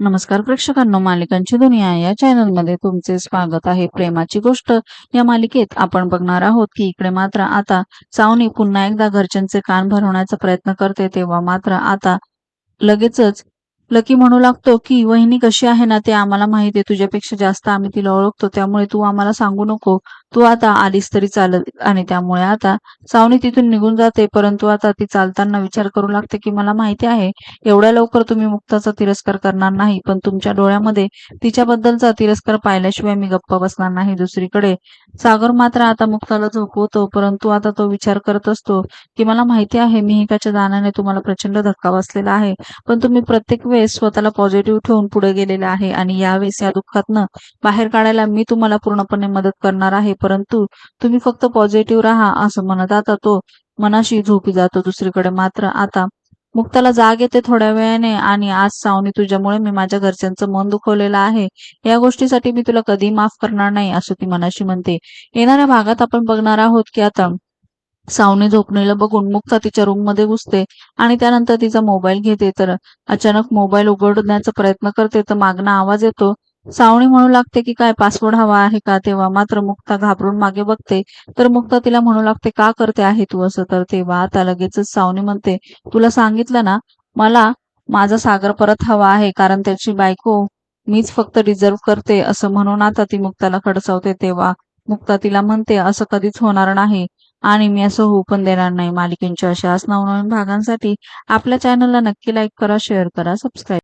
नमस्कार प्रेक्षकांनो मालिकांची दुनिया या चॅनलमध्ये तुमचे स्वागत आहे. प्रेमाची गोष्ट या मालिकेत आपण बघणार आहोत की इकडे मात्र आता सावनी पुन्हा एकदा घरच्यांचे कान भरवण्याचा प्रयत्न करते तेव्हा मात्र आता लगेचच लकी म्हणू लागतो की वहिनी कशी आहे ना ते आम्हाला माहिती आहे. तुझ्यापेक्षा जास्त आम्ही तिला ओळखतो त्यामुळे तू आम्हाला सांगू नको. तू आता आलीस तरी चालत आणि त्यामुळे आता सावनी तिथून निघून जाते परंतु आता ती चालताना विचार करू लागते की मला माहिती आहे एवढ्या लवकर तुम्ही मुक्ताचा तिरस्कार करणार नाही पण तुमच्या डोळ्यामध्ये तिच्याबद्दलचा तिरस्कार पाहिल्याशिवाय मी गप्प बसणार नाही. दुसरीकडे सागर मात्र आता मुक्ताला झोपवतो परंतु आता तो विचार करत असतो की मला माहिती आहे मी हिकाच्या दानाने तुम्हाला प्रचंड धक्का बसलेला आहे पण तुम्ही प्रत्येक वेळेस स्वतःला पॉझिटिव्ह ठेवून पुढे गेलेले आहे आणि यावेळेस या दुःखातनं बाहेर काढायला मी तुम्हाला पूर्णपणे मदत करणार आहे परंतु तुम्ही फक्त पॉझिटिव्ह राहा असं म्हणत आता तो मनाशी झोपी जातो दुसरीकडे. मात्र आता मुक्ताला जाग येते थोड्या वेळाने आणि आज सावनी तुझ्यामुळे मी माझ्या घरच्यांचं मन दुखवलेलं आहे. या गोष्टीसाठी मी तुला कधी माफ करणार नाही असं ती मनाशी म्हणते. येणाऱ्या भागात आपण बघणार आहोत की आता सावनी झोपणीला बघून मुक्ता तिच्या रूममध्ये घुसते आणि त्यानंतर तिचा मोबाईल घेते. तर अचानक मोबाईल उघडण्याचा प्रयत्न करते तर मागणं आवाज येतो सावणी म्हणू लागते की काय? पासवर्ड हवा आहे का तेव्हा? मात्र मुक्ता घाबरून मागे बघते. तर मुक्ता तिला म्हणू लागते का करते आहे तू असं? तर तेव्हा आता लगेचच सावनी म्हणते तुला सांगितलं ना मला माझा सागर परत हवा आहे कारण त्याची बायको मीच फक्त डिझर्व करते असं म्हणून आता ती मुक्ताला खडसावते. तेव्हा मुक्ता तिला म्हणते असं कधीच होणार नाही आणि मी असं होऊ पण देणार नाही. मालिकेंच्या अशाच नवनवीन भागांसाठी आपल्या चॅनलला नक्की लाईक करा शेअर करा सबस्क्राईब